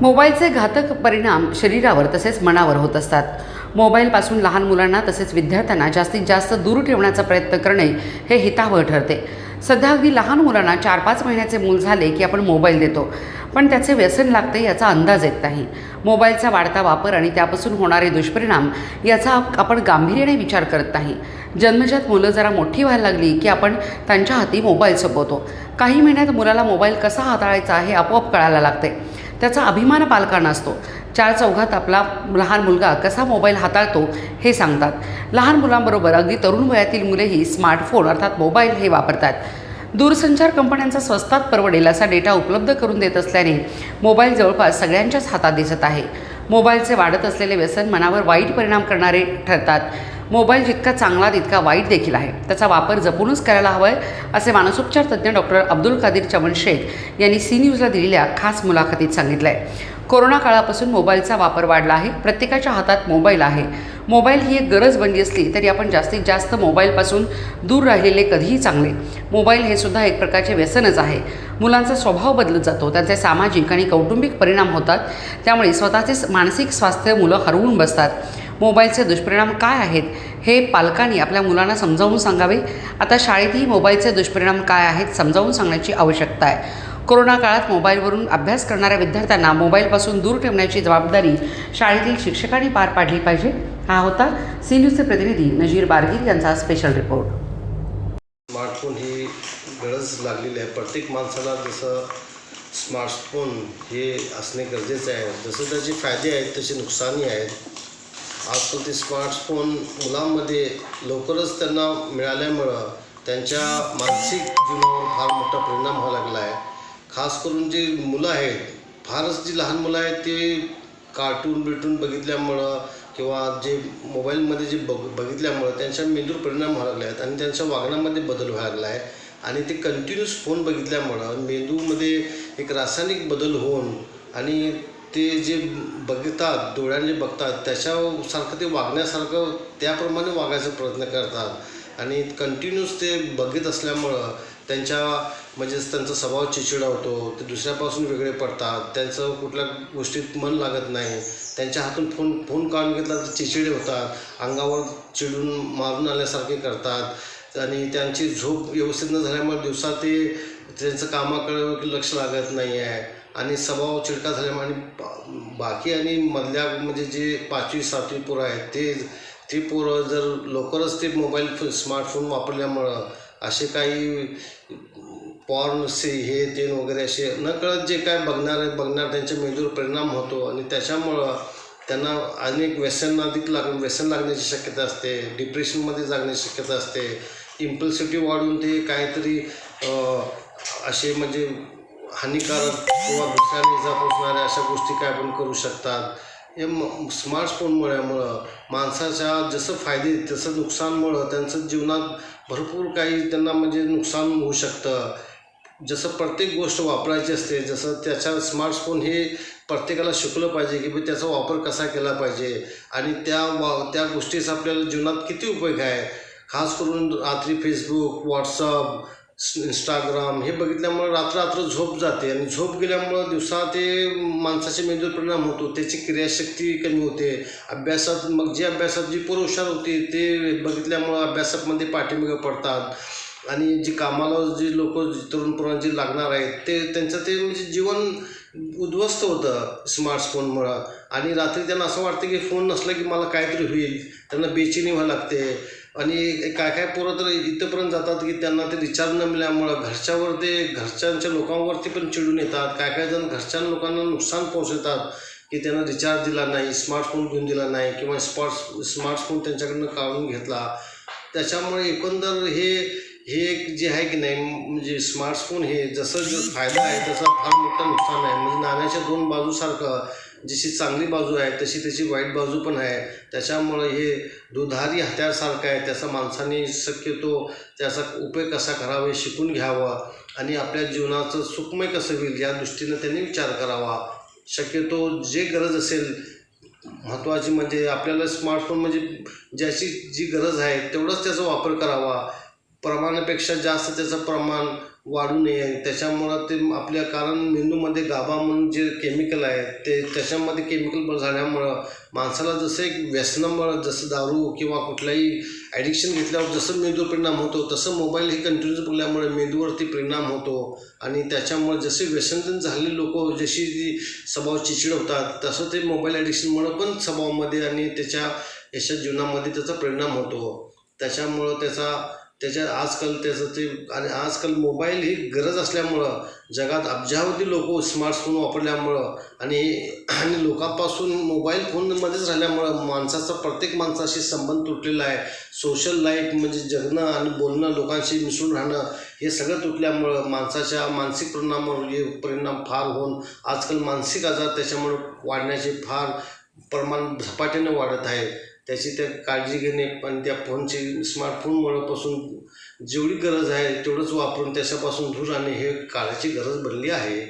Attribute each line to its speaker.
Speaker 1: मोबाईलचे घातक परिणाम शरीरावर तसेच मनावर होत असतात. मोबाईलपासून लहान मुलांना तसेच विद्यार्थ्यांना जास्तीत जास्त दूर ठेवण्याचा प्रयत्न करणे हे हितावह ठरते. सध्या अगदी लहान मुलांना चार पाच महिन्याचे मूल झाले की आपण मोबाईल देतो. पण त्याचे व्यसन लागते याचा अंदाज येत नाही. मोबाईलचा वाढता वापर आणि त्यापासून होणारे दुष्परिणाम याचा आप- आपण गांभीर्याने विचार करत नाही. जन्मजात मुलं जरा मोठी व्हायला लागली की आपण त्यांच्या हाती मोबाईल सोपवतो. काही महिन्यात मुलाला मोबाईल कसा हाताळायचा हे आपोआप कळायला लागते. त्याचा अभिमान पालकांना असतो. चार चौघात आपला लहान मुलगा कसा मोबाईल हाताळतो हे सांगतात. लहान मुलांबरोबर अगदी तरुण वयातील मुलेही स्मार्टफोन अर्थात मोबाईल हे वापरतात. दूरसंचार कंपन्यांचा स्वस्तात परवडेल असा डेटा उपलब्ध करून देत असल्याने मोबाईल जवळपास सगळ्यांच्याच हातात दिसत आहे. मोबाईलचे वाढत असलेले व्यसन मनावर वाईट परिणाम करणारे ठरतात. मोबाईल जितका चांगला तितका वाईट देखील आहे. त्याचा वापर जपूनच करायला हवा आहे असे मानसोपचार तज्ज्ञ डॉक्टर अब्दुल कादीर चमन शेख यांनी सी न्यूजला दिलेल्या खास मुलाखतीत सांगितलं आहे कोरोना काळापासून मोबाईलचा वापर वाढला आहे. प्रत्येकाच्या हातात मोबाईल आहे. मोबाईल ही एक गरज बनली असली तरी आपण जास्तीत जास्त मोबाईलपासून दूर राहिलेले कधीही चांगले. मोबाईल हे सुद्धा एक प्रकारचे व्यसनच आहे. मुलांचा स्वभाव बदलत जातो. त्यांचे सामाजिक आणि कौटुंबिक परिणाम होतात. त्यामुळे स्वतःचे मानसिक स्वास्थ्य मुलं हरवून बसतात. मोबाईलचे दुष्परिणाम काय आहेत हे पालकांनी आपल्या मुलांना समजावून सांगावे. आता शाळेतही मोबाईलचे दुष्परिणाम काय आहेत समजावून सांगण्याची आवश्यकता आहे. कोरोना काळात मोबाईलवरून अभ्यास करणाऱ्या विद्यार्थ्यांना मोबाईलपासून दूर ठेवण्याची जबाबदारी शाळेतील शिक्षकांनी पार पाडली पाहिजे. हा होता सी न्यूजचे प्रतिनिधी नजीर बारगीर यांचा स्पेशल रिपोर्ट
Speaker 2: स्मार्टफोन ही गरज लागलेली आहे. प्रत्येक माणसाला जसं स्मार्टफोन हे असणे गरजेचं आहे. जसं त्याचे फायदे आहेत तसे नुकसानही आहेत. आजकाल ते स्मार्टफोन मुलांमध्ये लवकरच त्यांना मिळाल्यामुळं त्यांच्या मानसिक जीवनावर फार मोठा परिणाम व्हायला लागला आहे. खास करून जे मुलं आहेत फारच जी लहान मुलं आहेत ते कार्टून बिटून बघितल्यामुळं किंवा जे मोबाईलमध्ये जे बघ बघितल्यामुळं त्यांच्या मेंदूवर परिणाम व्हायला लागले आहेत आणि त्यांच्या वागण्यामध्ये बदल व्हायला लागला आहे. आणि ते कंटिन्यूस फोन बघितल्यामुळं मेंदूमध्ये एक रासायनिक बदल होऊन आणि ते जे बघतात डोळ्याने जे बघतात त्याच्यासारखं ते वागण्यासारखं त्याप्रमाणे वागायचा प्रयत्न करतात. आणि कंटिन्यूस ते बघत असल्यामुळं त्यांच्या म्हणजेच त्यांचा स्वभाव चिचिडा होतो ते दुसऱ्यापासून वेगळे पडतात त्यांचं कुठल्या गोष्टीत मन लागत नाही त्यांच्या हातून फोन फोन काढून घेतला तर चिचिडे होतात अंगावर चिडून मारून आल्यासारखे करतात. आणि त्यांची झोप व्यवस्थित न झाल्यामुळे दिवसा ते त्यांचं कामाकडे लक्ष लागत नाही आहे आणि स्वभाव चिडका झाल्यामुळे आणि बाकी आणि मधल्या म्हणजे जे पाचवी सातवी पोरं आहेत ते ती पोरं जर लवकरच ते मोबाईल स्मार्टफोन वापरल्यामुळं असे काही पॉर्न से हे ते वगैरे असे नकळत जे काय बघणार बघणार त्यांच्या मेंदूवर परिणाम होतो आणि त्याच्यामुळं त्यांना अनेक व्यसनाधिक लाग व्यसन लागण्याची शक्यता असते डिप्रेशनमध्ये जागण्याची शक्यता असते इम्पल्सिटी वाढून ते काहीतरी असे म्हणजे हानिकारक किंवा दुसऱ्याने इजा पोचणाऱ्या अशा गोष्टी काय आपण करू शकतात. हे म स्मार्टफोनमुळ्यामुळं माणसाच्या जसं फायदे तसं नुकसानमुळं त्यांचं जीवनात भरपूर काही त्यांना म्हणजे नुकसान होऊ शकतं. जसं प्रत्येक गोष्ट वापरायची असते जसं त्याच्या स्मार्टफोन हे प्रत्येकाला शिकलं पाहिजे की बी त्याचा वापर कसा केला पाहिजे आणि त्या वा त्या गोष्टीचा आपल्याला जीवनात किती उपयोग आहे. खास करून रात्री फेसबुक व्हॉट्सअप इंस्टाग्राम हे बघितल्यामुळं रात्र रात्र झोप जाते आणि झोप गेल्यामुळं दिवसा ते माणसाच्या मेंदूवर परिणाम होतो. त्याची क्रियाशक्ती कमी होते. अभ्यासात मग जे अभ्यासात जी पोरं हुशार होती ते बघितल्यामुळं अभ्यासामध्ये पाठिंबा पडतात. आणि जी कामाला जी लोक तरुण पोरांना जे लागणार आहेत ते त्यांचं ते म्हणजे जीवन उद्ध्वस्त होतं स्मार्टफोनमुळं आणि रात्री त्यांना असं वाटतं की फोन नसला की मला काहीतरी होईल. त्यांना बेचैनी व्हायला लागते. आणि काय काय पोरं तर इथंपर्यंत जातात की त्यांना ते रिचार्ज न मिळाल्यामुळं घरच्यावर ते घरच्यांच्या लोकांवरती पण चिडून येतात. काय काय जण घरच्या लोकांना नुकसान पोहोचवतात की त्यांना रिचार्ज दिला नाही स्मार्टफोन घेऊन दिला नाही किंवा स्मार्ट स्मार्टफोन त्यांच्याकडनं काढून घेतला. त्याच्यामुळे एकंदर हे हे एक जे आहे की नाही म्हणजे स्मार्टफोन हे जसं जो फायदा आहे तसा फार मोठा नुकसान आहे. म्हणजे नाण्याच्या दोन बाजूसारखं जशी चांगली बाजू आहे तशी त्याची वाईट बाजू पण आहे. त्याच्यामुळं हे दुधारी हत्यारसारखं आहे. त्याचा माणसाने शक्यतो त्याचा उपयोग कसा करावा हे शिकून घ्यावा आणि आपल्या जीवनाचं सुखमय कसं होईल या दृष्टीनं त्यांनी विचार करावा. शक्यतो जे गरज असेल महत्त्वाची म्हणजे आपल्याला स्मार्टफोन म्हणजे ज्याची जी गरज आहे तेवढाच त्याचा वापर करावा. प्रमाणापेक्षा जास्त त्याचं प्रमाण वाढू नये त्याच्यामुळं ते आपल्या कारण मेंदूमध्ये गाभा म्हणून जे केमिकल आहे ते त्याच्यामध्ये केमिकल झाल्यामुळं माणसाला जसं एक व्यसनामुळं जसं दारू किंवा कुठलाही ॲडिक्शन घेतल्यावर जसं मेंदूवर परिणाम होतो तसं मोबाईल हे कंटिन्यूस पडल्यामुळे मेंदूवरती परिणाम होतो. आणि त्याच्यामुळे जसे व्यसन झालेले लोक जशी जी स्वभाव चिचिड होतात तसं ते मोबाईल ॲडिक्शनमुळं पण स्वभावामध्ये आणि त्याच्या याच्या जीवनामध्ये त्याचा परिणाम होतो. त्याच्यामुळं त्याचा त्याच्या आजकाल त्याचं ते आणि आजकाल मोबाईल ही गरज असल्यामुळं जगात अब्जावधी लोक स्मार्टफोन वापरल्यामुळं आणि आणि लोकांपासून मोबाईल फोनमध्येच राहिल्यामुळं माणसाचा प्रत्येक माणसाशी संबंध तुटलेला आहे. सोशल लाईफ म्हणजे जगणं आणि बोलणं लोकांशी मिसळून राहणं हे सगळं तुटल्यामुळं माणसाच्या मानसिक परिणामावर हे परिणाम फार होऊन आजकाल मानसिक आजार त्याच्यामुळं वाढण्याचे फार प्रमाण झपाट्याने वाढत आहे. त्याची त्या काळजी घेणे पण त्या फोनची स्मार्टफोनमुळं पासून जेवढी गरज आहे तेवढंच वापरून त्याच्यापासून दूर राहणे हे काळाची गरज बनली आहे.